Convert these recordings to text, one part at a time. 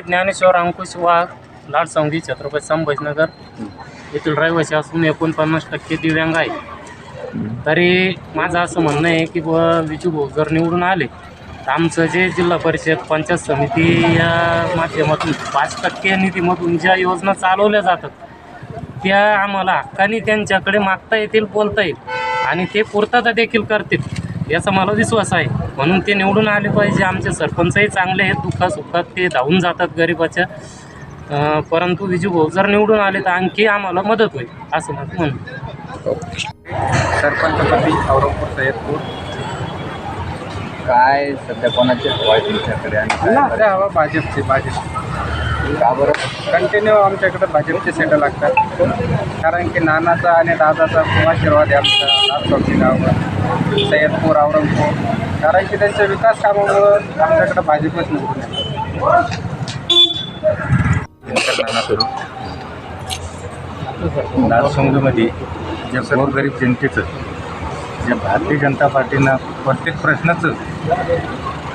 ज्ञानेश्वर अंकुश वाघ लाडसंगी छत्रपती संभाजीनगर येथील रहिवासी असून एकोणपन्नास टक्के दिव्यांग आहे तरी माझं असं म्हणणं आहे की बुवा विजू भाऊ जर निवडून आले तर आमचं जे जिल्हा परिषद पंचायत समिती या माध्यमातून पाच टक्के निधीमधून ज्या योजना चालवल्या जातात त्या आम्हाला हक्काने त्यांच्याकडे मागता येतील बोलता येईल आणि ते पूर्तता देखील करतील. याचा मला विश्वास आहे. म्हणून ते निवडून आले पाहिजे. आमचे सरपंचही चांगले आहेत. दुःखासुखात ते धावून जातात गरिबाच्या. परंतु विजू भाऊ जर निवडून आले तर आणखी आम्हाला मदत होईल असं माझं म्हणणं सरपंचपदी औरंगपूर सय्यदपूर. काय सध्या कोणाचे भाजपची भाजप का बरं कंटिन्यू आमच्याकडे भाजपचे सेट लागतात. कारण की नानाचा आणि दादाचा खूप आशीर्वाद आहे आमचा लालचौकी गावावर. सय्यदपूर औरंगपूर. कारण की त्यांच्या विकास कामामुळं आमच्याकडे भाजपच निवडून येते. जे जे गोरगरीब जनतेचं जे भारतीय जनता पार्टीनं प्रत्येक प्रश्नाचं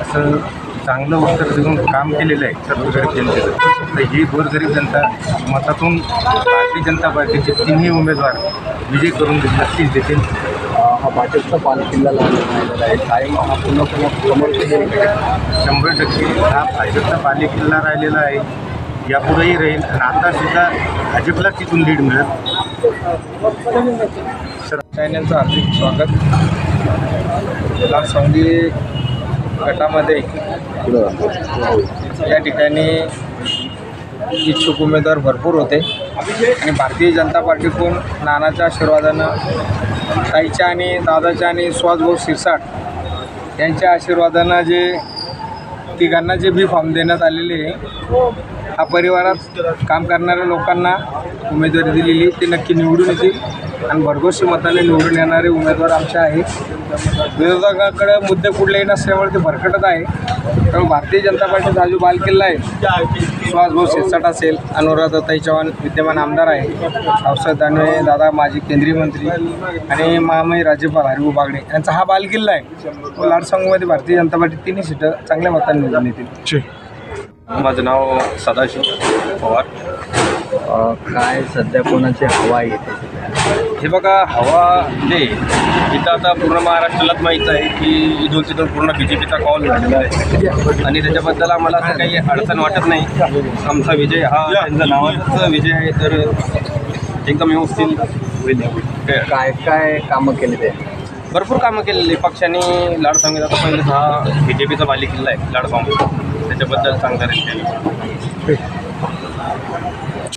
असं चांगलं उत्तर देऊन काम केलेलं आहे सर्व गरीब जनतेचं. तर ही गोरगरीब जनता मतातून भारतीय जनता पार्टीचे तिन्ही उमेदवार विजय करून नक्कीच देतील. हा भाजपचा पालखिल्ला लागलेला आहे. कायम हा पुन्हा पुन्हा समोर शंभर टक्के. हा भाजपचा पालिकेला राहिलेला आहे. यापुढेही राहील. आणि आता सुद्धा भाजपलाच तिथून लीड मिळत. चॅनलचं हार्दिक स्वागत. लालसंगी गटामध्ये या ठिकाणी इच्छुक उमेदवार भरपूर होते. आणि भारतीय जनता पार्टीकडून नानाच्या आशीर्वादानं ताईच्या आणि दादाच्या आणि सुहासभाऊ शिरसाट यांच्या आशीर्वादानं जे तिघांना जे बी फॉर्म देण्यात आलेले आहे हा परिवारात काम करणाऱ्या लोकांना उमेदवारी दिलेली ते नक्की निवडून येतील. आणि भरघोशी मताने निवडून येणारे उमेदवार आमचे आहेत. विरोधकाकडे मुद्दे कुठलेही नसल्यामुळे ते भरकटत आहे. त्यामुळे भारतीय जनता पार्टीचा हा जो बालकिल्ला आहे सुहासभाऊ शिरसाट असेल. अनुराधाताई चव्हाण विद्यमान आमदार आहे. पावसाळ्यात दानवे दादा माजी केंद्रीय मंत्री आणि महामहिम राज्यपाल हरिभाऊ बागडे यांचा हा बालकिल्ला आहे. लाडसंगमध्ये भारतीय जनता पार्टी तिन्ही सीटं चांगल्या मतांनी निवडून येतील. माझं नाव सदाशिव पवार. काय सध्या कोणाची हवा सध्या? हे बघा हवा जे इथं आता पूर्ण महाराष्ट्रालाच माहीत आहे की इथून तिथून पूर्ण बी जे पीचा कॉल झालेला आहे. आणि त्याच्याबद्दल आम्हाला असं काही अडचण वाटत नाही. आमचा विजय हा त्यांचा नावाचाच विजय आहे तर एकदम व्यवस्थित होईल काय काय कामं केले ते? भरपूर कामं केलेली. पक्षाने लाड सांगितलं आता पहिलेच हा बी जे पीचा बालेकिल्ला आहे लाड त्याच्याबद्दल सांगता येईल